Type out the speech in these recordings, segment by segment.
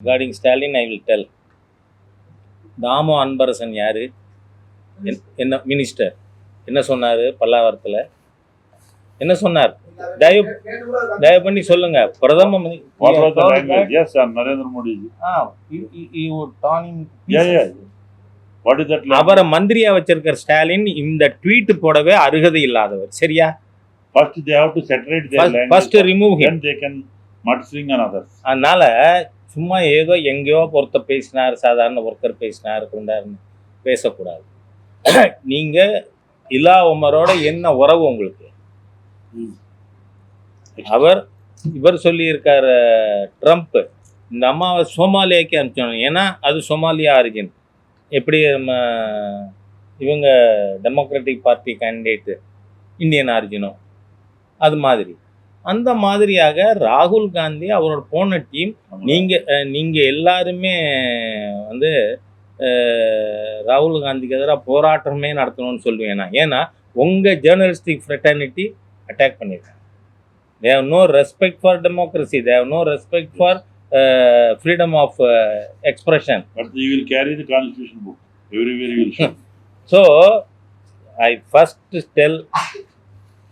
Regarding Stalin I will tell Thamo Anbarasan யாரு என்- என்ன minister என்ன சொன்னார் பல்லாவரத்தில் என்ன சொன்னார் தயவு தயவு பண்ணி சொல்லுங்க பிரதம that language? அவரை மந்திரியா வச்சிருக்கிற ஸ்டாலின் இந்த ட்வீட் போடவே அருகதை இல்லாதவர் சரியா First they have to separate their language. First remove him swing on others. அதனால சும்மா ஏதோ எங்கேயோ ஒருத்தர் பேசினார் சாதாரண ஒருத்தர் பேசினார் கொண்டாருன்னு பேசக்கூடாது. நீங்க இலா உமரோட என்ன உறவு உங்களுக்கு? அவர் இவர் சொல்லியிருக்காரு ட்ரம்ப் இந்த அம்மாவை சோமாலியாக்கு அனுப்பிச்சோம் ஏன்னா அது சோமாலியா ஆரிஜின் எப்படி நம்ம இவங்க டெமோக்ராட்டிக் பார்ட்டி கேண்டிடேட்டு இந்தியன் ஆரிஜினோ அது மாதிரி. அந்த மாதிரியாக ராகுல் காந்தி அவரோட போன டீம் நீங்க அஹ், நீங்க எல்லாருமே வந்து ராகுல் காந்திக்கு எதிராக போராட்டமே நடத்தணும்னு சொல்லுவேன் நான் ஏன்னா உங்க ஜேர்னலிஸ்டிக் ஃப்ரெட்டர்னிட்டி அட்டாக் பண்ணியிருக்காங்க they have no respect for democracy they have no respect for freedom of expression the constitution book. Everywhere you will show. So I first tell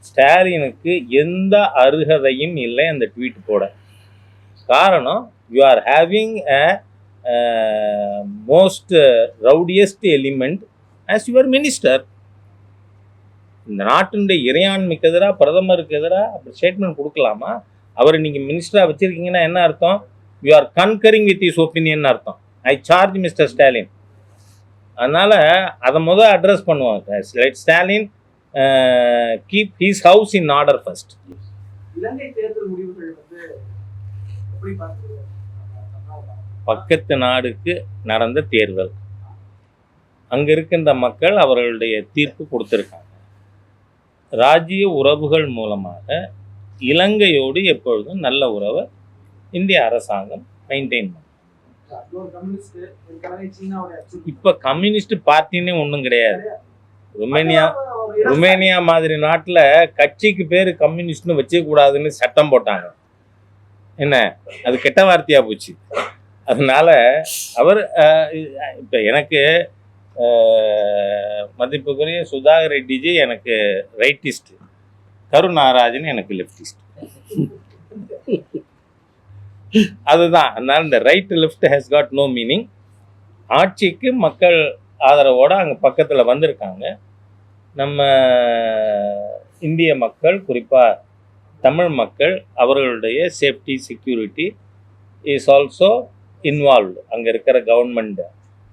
ஸ்டாலினுக்கு எந்த அருகதையும் இல்லை அந்த ட்வீட் போட. காரணம் you are having a most rowdiest element as your minister இந்த நாட்டினுடைய இறையாண்மைக்கு எதிராக பிரதமருக்கு எதிராக அப்படி ஸ்டேட்மெண்ட் கொடுக்கலாமா? அவரை நீங்கள் மினிஸ்டராக வச்சுருக்கீங்கன்னா என்ன அர்த்தம்? You are concurring with is opinion அர்த்தம். ஐ சார்ஜ் மிஸ்டர் ஸ்டாலின் அதனால் அதை முதல் அட்ரஸ் பண்ணுவாங்க. Stalin keep his house in order first இலங்கை தேர்தல் முடிவுகள் வந்து எப்படி பார்க்குறீங்க? பக்கத்து நாடுக்கு நடந்த தேர்தல். அங்க இருக்கின்ற மக்கள் அவர்களுடைய தீர்ப்பு கொடுத்திருக்காங்க. ராஜ்ய உறவுகள் மூலமாக இலங்கையோடு எப்பொழுதும் நல்ல உறவை இந்திய அரசாங்கம் மெயின்டைன் பண்ணும். இப்போ கம்யூனிஸ்ட் பார்ட்டினே ஒன்றும் கிடையாது. ருமேனியா ருமேனியா மாதிரி நாட்டில் கட்சிக்கு பேர் கம்யூனிஸ்ட்னு வச்சுக்கூடாதுன்னு சட்டம் போட்டாங்க. என்ன? அது கெட்ட வார்த்தையாக போச்சு. அதனால அவர் இப்போ எனக்கு மதிப்புக்குரிய சுதாகர் ரெட்டிஜி எனக்கு ரைட்டிஸ்ட். கருணாராஜன் எனக்கு லெஃப்டிஸ்ட். அதுதான். அதனால இந்த right left has got no meaning ஆட்சிக்கு மக்கள் ஆதரவோடு அங்கே பக்கத்தில் வந்திருக்காங்க. நம்ம இந்திய மக்கள் குறிப்பாக தமிழ் மக்கள் அவர்களுடைய safety security is also involved அங்கே இருக்கிற கவர்மெண்ட்டு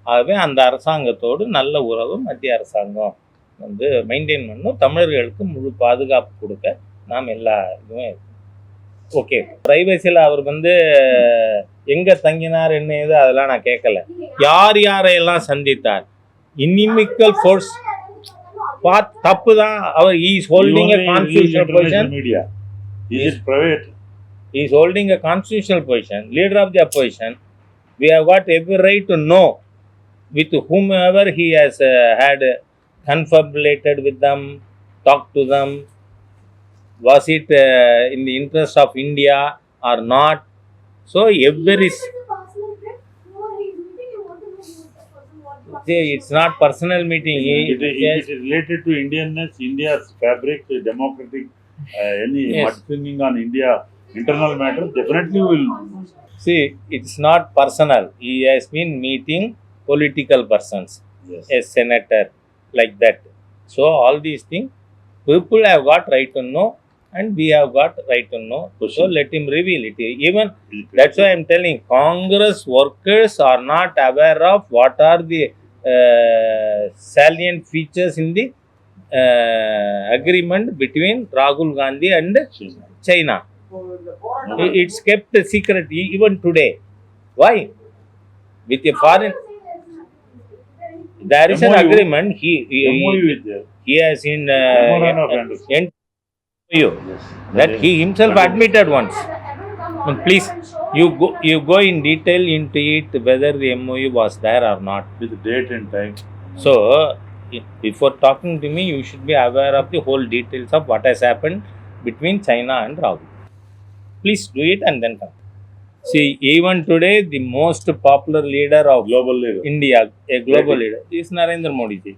ஆகவே அந்த அரசாங்கத்தோடு நல்ல உறவு மத்திய அரசாங்கம் வந்து மெயின்டைன் பண்ணும். தமிழர்களுக்கு முழு பாதுகாப்பு கொடுக்க நாம் எல்லா இதுவும் ஓகே பிரைவசியில் அவர் வந்து எங்கே தங்கினார் என்ன இது அதெல்லாம் நான் கேட்கல. யார் யாரையெல்லாம் சந்தித்தார்? இனிமிக்கல் ஃபோர்ஸ் பாத் தப்பு தான் அவர் is holding You a only use constitutional international position media. Is it private? he is holding a constitutional position leader of the opposition we have got every right to know with whomever he has uh, had uh, confabulated with them talked to them was it uh, in it's not personal meeting It, it, yes, it is related to Indianness, India's fabric, democratic, uh, any Yes. on India, internal matter, definitely will. see it's not personal he has been meeting political persons Yes. a senator like that so all these things people have got right to know and we have got right to know so let him reveal it even that's why i'm telling congress workers are not aware of what are the uh, salient features in the uh, agreement between Rahul Gandhi and China. It's kept a secret even today. Why? With a foreign. There is an agreement. He, he, he has in. Uh, that he himself admitted once. Please you go you go in detail into it whether the MOU was there or not With date and time. so before talking to me you should be aware of the whole details of what has happened between China and Rahul please do it and then come See, even today, the most popular leader of global leader. India, a global leader, is Narendra Modi ji.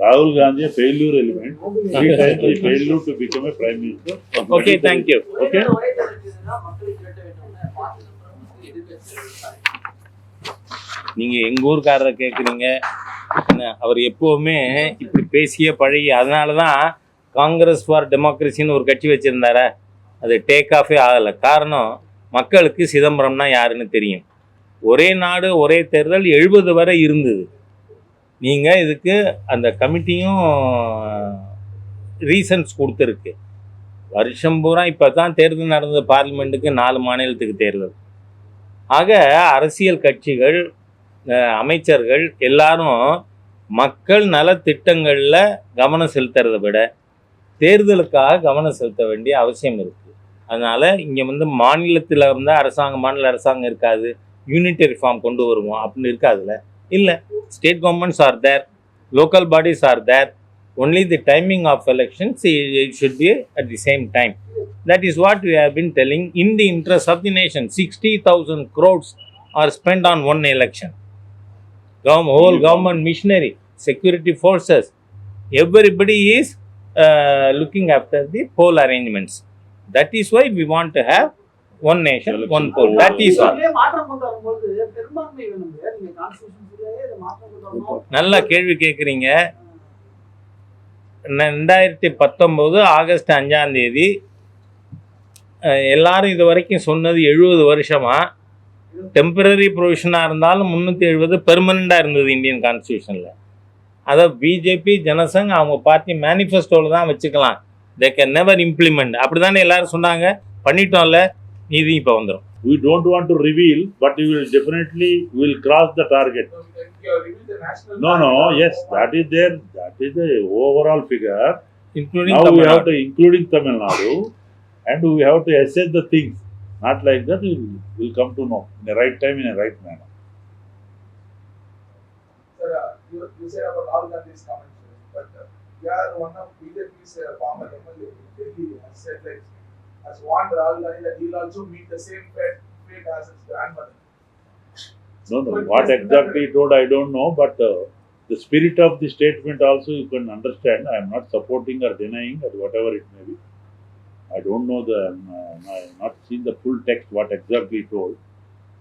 Rahul Gandhi, a failure element. Three times he failed to become a prime minister. Okay, thank you. Okay. நீங்க எங்க ஊர்க்காரரை கேட்குறீங்க என்ன, அவர் எப்பவுமே இப்படி பேசிய பழகி அதனால தான் காங்கிரஸ் ஃபார் டெமோக்ரஸின்னு ஒரு கட்சி வச்சிருந்தார. அது டேக் ஆஃபே ஆகலை. காரணம் மக்களுக்கு சிதம்பரம்னா யாருன்னு தெரியும். ஒரே நாடு ஒரே தேர்தல் எழுபது வரை இருந்தது. நீங்கள் இதுக்கு அந்த கமிட்டியும் ரீசன்ஸ் கொடுத்துருக்கு. வருஷம் பூரா இப்போ தான் தேர்தல் நடந்தது. பார்லிமெண்ட்டுக்கு நாலு மாநிலத்துக்கு தேர்தல். ஆக அரசியல் கட்சிகள் அமைச்சர்கள் எல்லாரும் மக்கள் நலத்திட்டங்களில் கவனம் செலுத்துறதை விட தேர்தலுக்காக கவனம் செலுத்த வேண்டிய அவசியம் இருக்குது அதனால் இங்கே வந்து மாநிலத்தில் இருந்தால் அரசாங்கம் மாநில அரசாங்கம் இருக்காது. யூனிட்டரி ஃபார்ம் கொண்டு வருவோம் அப்படின்னு இருக்காதுல்ல இல்லை state governments are there local bodies are there only the timing of elections it should be at the same time that is what we have been telling in the interest of the nation sixty thousand crores are spent on one election government, whole government machinery, security forces, everybody is uh, looking after the poll arrangements. That is why we want to have one nation, one poll. That is all. இதுலயே மாற்றம் கொண்டு ரெண்டாயிரத்தி பத்தொம்போது August அஞ்சாந்தேதி எல்லாரும் இது வரைக்கும் சொன்னது எழுபது வருஷமா? டெம்பரரி ப்ரொவிஷனாக இருந்தாலும் முந்நூற்றி எழுபது பெர்மனெண்ட்டாக இருந்தது இந்தியன் கான்ஸ்டியூஷனில் அதை பிஜேபி ஜனசங் அவங்க பார்ட்டி மேனிஃபெஸ்டோவில் தான் வச்சுக்கலாம். தே கேன் நெவர் இம்ப்ளிமெண்ட் அப்படி தானே எல்லாரும் சொன்னாங்க? பண்ணிட்டோம்ல நீதி இப்போ வந்துடும் we don't want to reveal but we will will cross the target. No, no, yes, that is there. That is the overall figure. Including now Tamil we have to, including Tamil Nadu, and we have to assess the things. Not like that, we will come to know in the right time, in the right manner. Sir, uh, you, you said about all that is coming, but uh, yeah, one of BJP's uh, former MLA in has said like has warned Rahul Gandhi that he will also meet the same fate as his grandmother. No, no, what exactly he told, I don't know, but uh, the spirit of the statement also you can understand. I am not supporting or denying or whatever it may be. I don't know the, um, uh, I have not seen the full text, what exactly he told.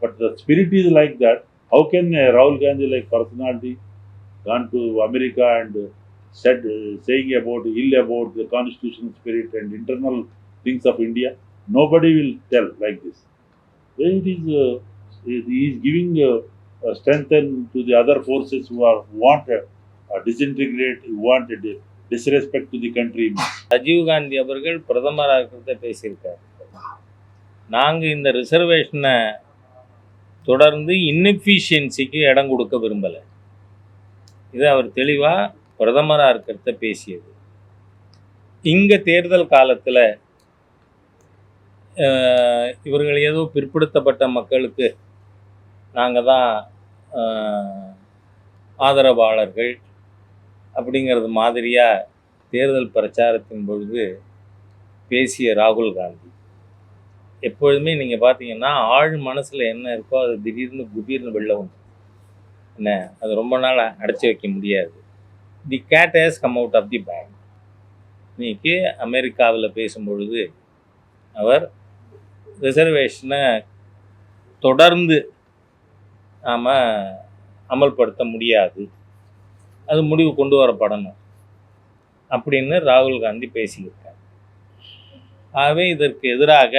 But the spirit is like that. How can uh, Rahul Gandhi, like personality, gone to America and uh, said, uh, saying about, ill about the constitutional spirit and internal things of India? Nobody will tell like this. It is, uh, he is giving uh, uh, strength to the other forces who are who want uh, uh, disintegrate, who want uh, disrespect to the country. Rajiv Gandhi அவர்கள் பிரதமராக இருக்கிறத பேசியிருக்கார். நாங்கள் இந்த ரிசர்வேஷனை தொடர்ந்து இன்எஃபிஷியன்சிக்கு இடம் கொடுக்க விரும்பலை. இது அவர் தெளிவாக பிரதமராக இருக்கிறத பேசியது. இங்கே தேர்தல் காலத்தில் இவர்கள் ஏதோ பிற்படுத்தப்பட்ட மக்களுக்கு நாங்கள் தான் ஆதரவாளர்கள் அப்படிங்கிறது மாதிரியாக தேர்தல் பிரச்சாரத்தின் பொழுது பேசிய ராகுல் காந்தி. எப்பொழுதுமே நீங்கள் பார்த்தீங்கன்னா ஆழ் மனசில் என்ன இருக்கோ அது திடீர்னு குபீர்னு வெளில வந்து என்ன? அது ரொம்ப நாள் அடைச்சி வைக்க முடியாது. The cat has come out of the bag இன்னைக்கு அமெரிக்காவில் பேசும்பொழுது அவர் ரிசர்வேஷனை தொடர்ந்து நாம் அமல்படுத்த முடியாது. அது முடிவு கொண்டு வரப்படணும். அப்படின்னு ராகுல் காந்தி பேசியிருக்கார். ஆகவே இதற்கு எதிராக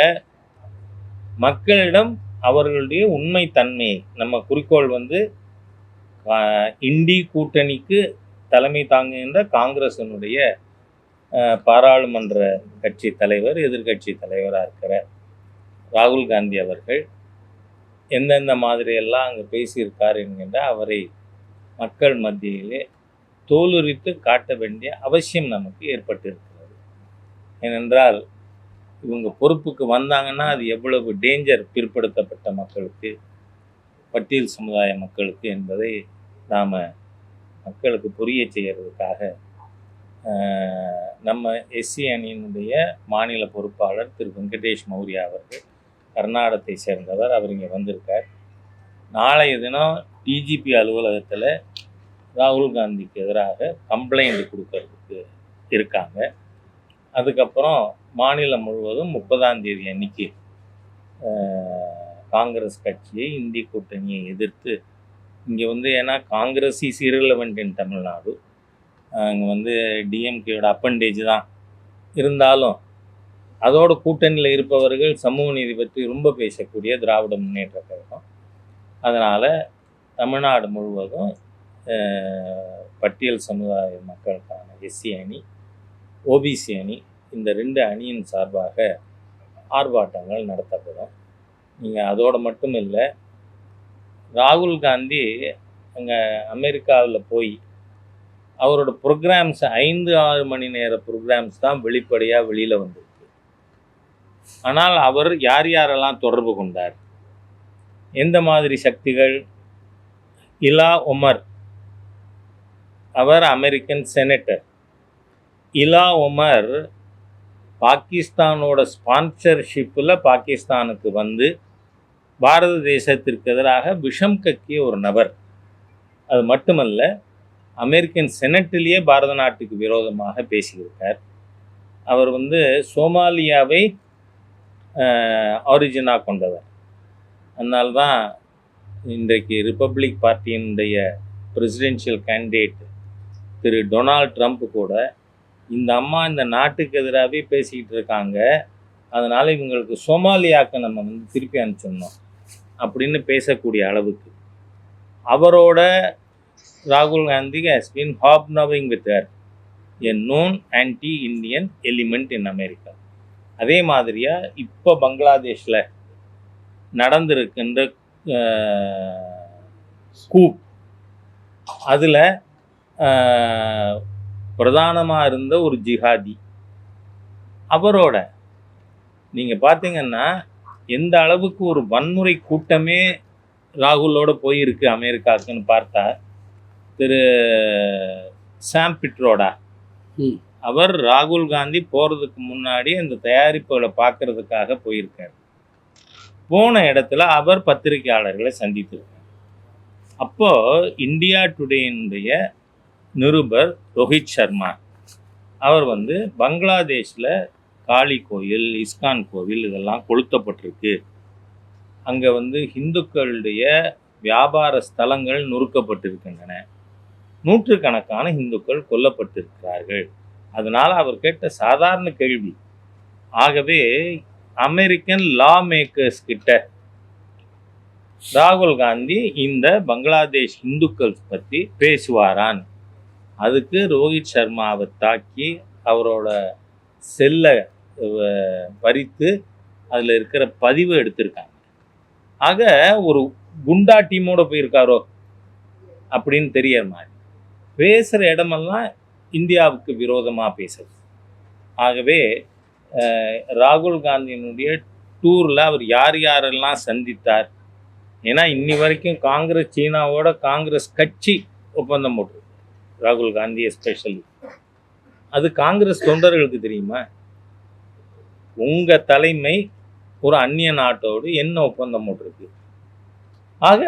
மக்களிடம் அவர்களுடைய உண்மை தன்மையை நம்ம குறிக்கோள் வந்து இண்டி கூட்டணிக்கு தலைமை தாங்குகின்ற காங்கிரசினுடைய பாராளுமன்ற கட்சி தலைவர் எதிர்க்கட்சி தலைவராக இருக்கிற ராகுல் காந்தி அவர்கள். எந்தெந்த மாதிரியெல்லாம் அங்கே பேசியிருக்கார் என்கின்ற அவரை மக்கள் மத்தியிலே தோலுரித்து காட்ட வேண்டிய அவசியம் நமக்கு ஏற்பட்டிருக்கிறது. ஏனென்றால் இவங்க பொறுப்புக்கு வந்தாங்கன்னா அது எவ்வளவு டேஞ்சர் பிற்படுத்தப்பட்ட மக்களுக்கு பட்டியல் சமுதாய மக்களுக்கு என்பதை நாம் மக்களுக்கு புரிய செய்கிறதுக்காக நம்ம எஸ்சி அணியினுடைய மாநில பொறுப்பாளர் திரு வெங்கடேஷ் மௌரியா அவர்கள் கர்நாடகத்தை சேர்ந்தவர் அவர் இங்கே வந்திருக்கார். நாளைய தினம் டிஜிபி அலுவலகத்தில் ராகுல் காந்திக்கு எதிராக கம்ப்ளைண்ட் கொடுக்கறதுக்கு இருக்காங்க. அதுக்கப்புறம் மாநிலம் முழுவதும் முப்பதாம் தேதி அன்னைக்கு காங்கிரஸ் கட்சியை இந்தி கூட்டணியை எதிர்த்து இங்கே வந்து ஏன்னா Congress is irrelevant in Tamil Nadu. அங்கே வந்து டிஎம்கேயோட அப்பண்டேஜ் தான். இருந்தாலும் அதோட கூட்டணியில் இருப்பவர்கள் சமூக நீதி பற்றி ரொம்ப பேசக்கூடிய திராவிட முன்னேற்ற கழகம். அதனால் தமிழ்நாடு முழுவதும் பட்டியல் சமுதாய மக்களுக்கான எஸ்சி அணி ஓபிசி அணி இந்த ரெண்டு அணியின் சார்பாக ஆர்ப்பாட்டங்கள் நடத்தப்படும். நீங்கள் அதோடு மட்டும் இல்லை ராகுல் காந்தி அங்கே அமெரிக்காவில் போய் அவரோட ப்ரோக்ராம்ஸ் ஐந்து ஆறு மணி நேர ப்ரோக்ராம்ஸ் தான் வெளிப்படையாக வெளியில் வந்தது. ஆனால் அவர் யார் யாரெல்லாம் தொடர்பு கொண்டார்? எந்த மாதிரி சக்திகள்? Ilhan Omar. அவர் அமெரிக்கன் செனட்டர் இலா உமர் பாகிஸ்தானோட ஸ்பான்சர்ஷிப்பில் பாகிஸ்தானுக்கு வந்து பாரத தேசத்திற்கு எதிராக விஷம் கக்கிய ஒரு நபர். அது மட்டுமல்ல அமெரிக்கன் செனட்டிலேயே பாரத நாட்டுக்கு விரோதமாக பேசியிருக்கார். அவர் வந்து சோமாலியாவை ஆரிஜினாக கொண்டவர். அதனால்தான் இன்றைக்கு ரிப்பப்ளிக் பார்ட்டியினுடைய பிரசிடென்ஷியல் கேண்டிடேட் திரு டொனால்ட் ட்ரம்ப் கூட இந்த அம்மா இந்த நாட்டுக்கு எதிராகவே பேசிக்கிட்டு இருக்காங்க. அதனால் இவங்களுக்கு சோமாலியாவுக்கு நம்ம வந்து திருப்பி அனுப்பிச்சிடணும் அப்படின்னு பேசக்கூடிய அளவுக்கு. அவரோட ராகுல் Gandhi has have knowing with her a known anti Indian element in America அதே மாதிரியாக இப்போ பங்களாதேஷில் நடந்திருக்கின்ற கூப் அதில் பிரதானமாக இருந்த ஒரு ஜிஹாதி அவரோட நீங்கள் பார்த்தீங்கன்னா எந்த அளவுக்கு ஒரு வன்முறை கூட்டமே ராகுலோட போயிருக்கு அமெரிக்காவுக்குன்னு பார்த்தா திரு சாம் பிட்ரோடா ம். அவர் ராகுல் காந்தி போகிறதுக்கு முன்னாடி அந்த தயாரிப்புகளை பார்க்கறதுக்காக போயிருக்கார். போன இடத்துல அவர் பத்திரிகையாளர்களை சந்தித்திருக்கார் அப்போது இந்தியா டுடேனுடைய நிருபர் ரோஹித் சர்மா அவர் வந்து பங்களாதேஷில் காளி கோயில் இஸ்கான் கோவில் இதெல்லாம் கொளுத்தப்பட்டிருக்கு. அங்கே வந்து இந்துக்களுடைய வியாபார ஸ்தலங்கள் நொறுக்கப்பட்டிருக்கின்றன. நூற்றுக்கணக்கான இந்துக்கள் கொல்லப்பட்டிருக்கிறார்கள். அதனால் அவர் கேட்ட சாதாரண கேள்வி. ஆகவே அமெரிக்கன் லா மேக்கர்ஸ் கிட்ட ராகுல் காந்தி இந்த பங்களாதேஷ் இந்துக்கள் பற்றி பேசுவாரான். அதுக்கு ரோஹித் சர்மாவை தாக்கி அவரோட செல்லை பறித்து அதில் இருக்கிற பதிவை எடுத்திருக்காங்க. ஆக ஒரு குண்டா டீமோட போயிருக்காரோ அப்படின்னு தெரியற மாதிரி. பேசுகிற இடமெல்லாம் இந்தியாவுக்கு விரோதமாக பேசுது ஆகவே ராகுல் காந்தியினுடைய டூரில் அவர் யார் யாரெல்லாம் சந்தித்தார்? ஏன்னா இன்னி வரைக்கும் காங்கிரஸ் சீனாவோட காங்கிரஸ் கட்சி ஒப்பந்தம் போட்டிருக்கு. ராகுல் காந்தி எஸ்பெஷலி அது காங்கிரஸ் தொண்டர்களுக்கு தெரியுமா? உங்கள் தலைமை ஒரு அந்நிய நாட்டோடு என்ன ஒப்பந்தம் போட்டிருக்கு? ஆக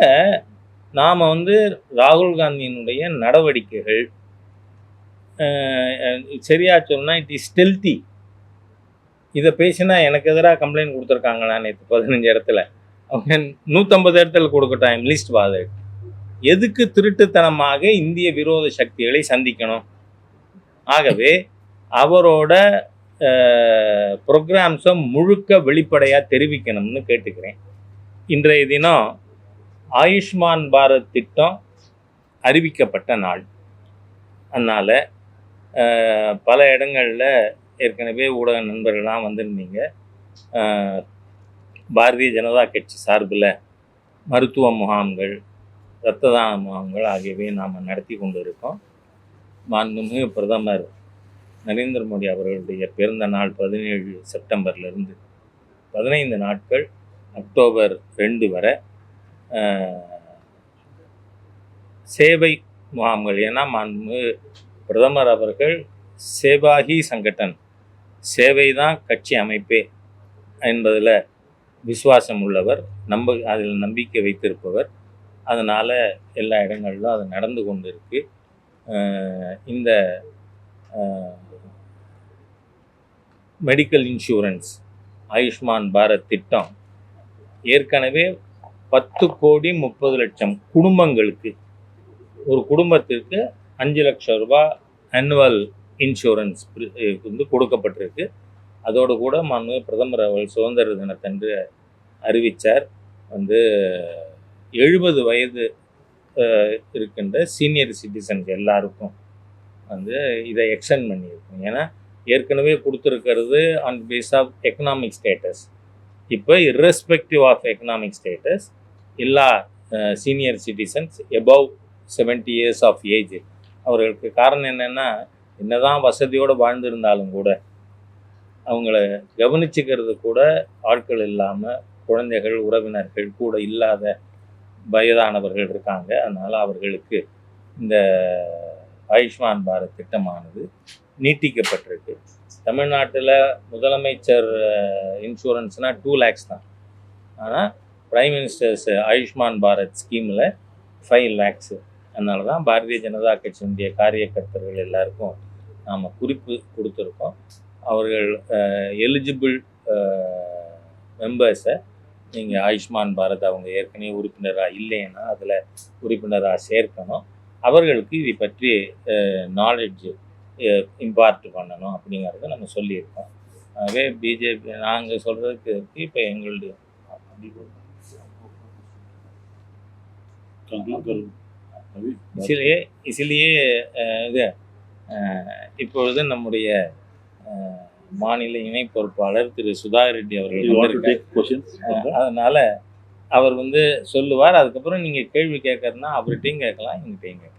நாம் வந்து ராகுல் காந்தியினுடைய நடவடிக்கைகள் சரியாக சொல்லணும்னா சரியா இட் இஸ் ஸ்டெல்தி இதை பேசினா எனக்கு எதிராக கம்ப்ளைண்ட் கொடுத்துருக்காங்களா நேற்று பதினஞ்சு இடத்துல? அவங்க நூற்றம்பது இடத்துல கொடுக்கட்டும் லிஸ்ட் வாது எதுக்கு திருட்டுத்தனமாக இந்திய விரோத சக்திகளை சந்திக்கணும்? ஆகவே அவரோட ப்ரோக்ராம்ஸை முழுக்க வெளிப்படையாக தெரிவிக்கணும்னு கேட்டுக்கிறேன். இன்றைய தினம் ஆயுஷ்மான் பாரத் திட்டம் அறிவிக்கப்பட்ட நாள். அதனால் பல இடங்களில் ஏற்கனவே ஊடக நண்பர்கள்லாம் வந்திருந்தீங்க. பாரதிய ஜனதா கட்சி சார்பில் மருத்துவ முகாம்கள் இரத்த தான முகாம்கள் ஆகியவை நாம் நடத்தி கொண்டு இருக்கோம் மாண்புமிகு பிரதமர் நரேந்திர மோடி அவர்களுடைய பிறந்த நாள் பதினேழு செப்டம்பர்லேருந்து பதினைந்து நாட்கள் அக்டோபர் ரெண்டு வரை சேவை முகாம்கள். ஏன்னா மாண்புமிகு பிரதமர் அவர்கள் சேவாகி சங்கட்டன் சேவை தான் கட்சி அமைப்பே என்பதில் விசுவாசம் உள்ளவர் நம்ப அதில் நம்பிக்கை வைத்திருப்பவர். அதனால் எல்லா இடங்களிலும் அது நடந்து கொண்டு இருக்கு இந்த மெடிக்கல் இன்சூரன்ஸ் ஆயுஷ்மான் பாரத் திட்டம் ஏற்கனவே பத்து கோடி முப்பது லட்சம் குடும்பங்களுக்கு ஒரு குடும்பத்திற்கு அஞ்சு லட்சம் ரூபாய் ஆனுவல் இன்சூரன்ஸ் வந்து கொடுக்கப்பட்டிருக்கு. அதோடு கூட மாண்பு பிரதமர் அவர்கள் சுதந்திர தினத்தன்று அறிவித்தார் வந்து எழுபது வயது இருக்கின்ற சீனியர் சிட்டிசன்ஸ் எல்லாருக்கும் வந்து இதை எக்ஸ்டெண்ட் பண்ணியிருக்கோம். ஏன்னா ஏற்கனவே கொடுத்துருக்கிறது on base of economic status இப்போ இர்ரெஸ்பெக்டிவ் ஆஃப் எக்கனாமிக் ஸ்டேட்டஸ் எல்லா senior citizens above seventy years of age அவர்களுக்கு காரணம் என்னென்னா என்னதான் வசதியோடு வாழ்ந்திருந்தாலும் கூட அவங்கள கவனிச்சுக்கிறது கூட ஆட்கள் இல்லாமல் குழந்தைகள் உறவினர்கள் கூட இல்லாத வயதானவர்கள் இருக்காங்க. அதனால் அவர்களுக்கு இந்த ஆயுஷ்மான் பாரத் திட்டமானது நீட்டிக்கப்பட்டிருக்கு. தமிழ்நாட்டில் முதலமைச்சர் இன்சூரன்ஸ்னால் டூ லேக்ஸ் தான். ஆனால் ப்ரைம் மினிஸ்டர்ஸ் ஆயுஷ்மான் பாரத் ஸ்கீமில் ஃபைவ் லேக்ஸு அதனால தான் பாரதிய ஜனதா கட்சியினுடைய காரியக்கர்த்தர்கள் எல்லாருக்கும் நாம் குறிப்பு கொடுத்துருக்கோம். அவர்கள் எலிஜிபிள் மெம்பர்ஸை நீங்கள் ஆயுஷ்மான் பாரத் அவங்க ஏற்கனவே உறுப்பினராக இல்லைன்னா அதில் உறுப்பினராக சேர்க்கணும். அவர்களுக்கு இதை பற்றி நாலெட்ஜு இம்பார்ட் பண்ணணும் அப்படிங்கிறத நம்ம சொல்லியிருக்கோம். ஆகவே பிஜேபி நாங்கள் சொல்கிறதுக்கு இப்போ எங்களுடைய இசிலேயே இசிலேயே இது இப்பொழுது நம்முடைய மாநில இணை பொறுப்பாளர் திரு சுதாகர் ரெட்டி அவர்கள்? அதனால அவர் வந்து சொல்லுவார். அதுக்கப்புறம் நீங்கள் கேள்வி கேட்கறதுனா அவர்கிட்டையும் கேட்கலாம் எங்கிட்டையும் கேட்கலாம்.